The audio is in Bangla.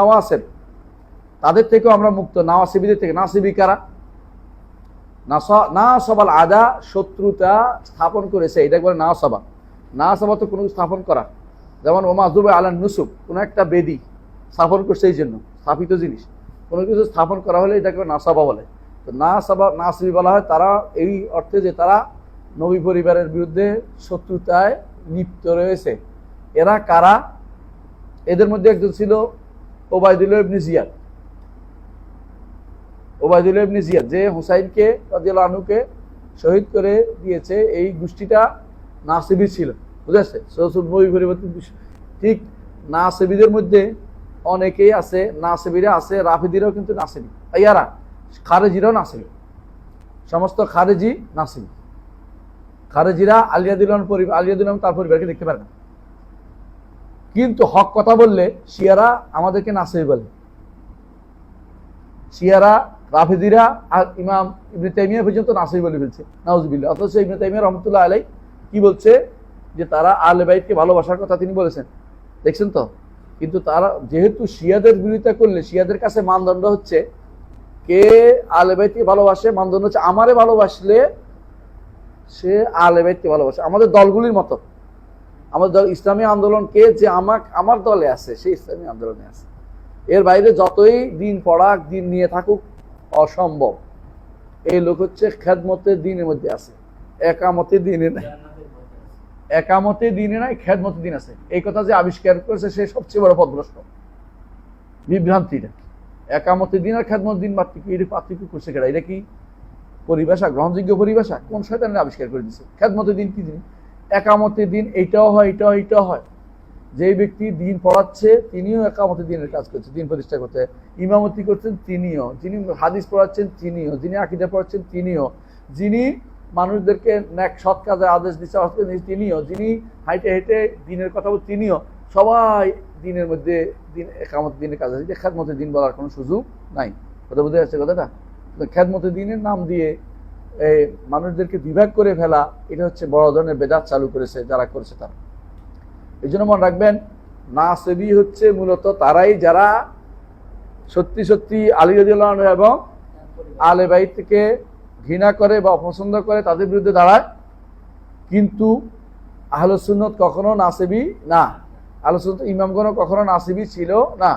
নাওয়াসেব। তাদের থেকেও আমরা মুক্ত। নাওয়াসিবিদের থেকে। নাসিবি কারা? না সবাল আদা শত্রুতা স্থাপন করেছে। এটা বলে না সবা না সবা তো কোনো স্থাপন করা। যেমন ওমা জুবে আলান নুসুব কোনো একটা বেদি স্থাপন করছে এই জন্য, স্থাপিত জিনিস। কোনো কিছু স্থাপন করা হলে এটাকে নাসাবা বলে। তো না সাবা নাসিবি বলা হয়, তারা এই অর্থে যে তারা নবী পরিবারের বিরুদ্ধে শত্রুতায় লিপ্ত রয়েছে। এরা কারা? এদের মধ্যে একজন ছিল ওবায়দুল্লাহ ইবনে জিয়াদ। ওবায়দুল্লাহ ইবনে জিয়াদ, যে হুসাইনকে রাদিয়াল্লাহু আনহুকে শহীদ করে দিয়েছে, এই গোষ্ঠীটা নাসিবি ছিল বুঝেছে সরসুল নবী পরিবর্তন ঠিক নাসিবিদের মধ্যে অনেকেই আছে, নাসিবিরা আছে, রাফিদিরাও কিন্তু নাসিবি। ইয়ারা? খারেজিরাও নাসিবি। সমস্ত খারেজি নাসিবি। খারেজিরা আলিয়াদুল্লাহ পরিবার আলিয়াদুল্লাহ তার পরিবারকে দেখতে পারে না। কিন্তু হক কথা বললে শিয়ারা আমাদেরকে নাসিবি বলে। শিয়ারা রাফেদিরা আর ইমাম ইবনে তাইমিয়া পর্যন্ত নাসিবি বলে ফেলছে। নাউজবিল্লা অথচ ইবনে তাইমিয়া রহমতুল্লাহ আলাই কি বলছে? যে তারা আলে বাইতকে ভালোবাসার কথা তিনি বলেছেন। দেখছেন তো? কিন্তু তারা যেহেতু শিয়াদের বিরোধিতা করলে শিয়াদের কাছে মানদণ্ড হচ্ছে, কে আলে বাইতকে ভালোবাসে? মানদণ্ড হচ্ছে আমারে ভালোবাসলে সে আলে বাইতকে ভালোবাসে। আমাদের দলগুলির মতো। আমাদের দল ইসলামী আন্দোলন কে যে আমার আমার দলে আছে, সেই ইসলামী আন্দোলনে আছে। এর বাইরে যতই দিন পড়াক, দিন নিয়ে থাকুক, অসম্ভব। এই লোক হচ্ছে খেদমতে দিনের মধ্যে আছে। একামতে দিনে নাই। একামতে দিনে নাই খেদমতে দিন আছে। এই কথা যে আবিষ্কার করেছে, সে সবচেয়ে বড় পদভ্রষ্ট। বিভ্রান্তিটা একামতে দিন আর খেদমত দিন পার্থক্য এটা পার্থক্য করছে কেটা এটা কি পরিভাষা, গ্রহণযোগ্য পরিভাষা? কোন শয়তানের আবিষ্কার করে দিচ্ছে খেদমতে দিন কি জিনিস একামতে দিন এইটাও হয় এটাও এইটাও হয়। যে ব্যক্তি দিন পড়াচ্ছে, তিনিও একামতে দিনের কাজ করছে, দিন প্রতিষ্ঠা করতে। ইমামতি করছেন, তিনিও। যিনি হাদিস পড়াচ্ছেন, তিনিও। যিনি আকিদা পড়াচ্ছেন, তিনিও। যিনি মানুষদেরকে ন্যাক সৎ কাজে আদেশ দিচ্ছে তিনিও। যিনি হাইটে হেঁটে দিনের কথা বল তিনিও। সবাই দিনের মধ্যে দিন একামত দিনের কাজ আছে। খ্যাতমতে দিন বলার কোনো সুযোগ নাই। কথা বুঝতে যাচ্ছে কথাটা? খ্যাতমতে দিনের নাম দিয়ে এই মানুষদেরকে বিভাগ করে ফেলা, এটা হচ্ছে বড় ধরনের বেদাত চালু করেছে, যারা করেছে তারা। এই জন্য মনে রাখবেন, নাসেবি হচ্ছে মূলত তারাই যারা সত্যি সত্যি আলী রদিউল্লাহ এবং আলে বাইতকে ঘৃণা করে বা অপছন্দ করে তাদের বিরুদ্ধে দাঁড়ায়। কিন্তু আহলসুন্নত কখনো নাসেবি না। আহলসুন্নত ইমামগণও কখনো নাসিবি ছিল না।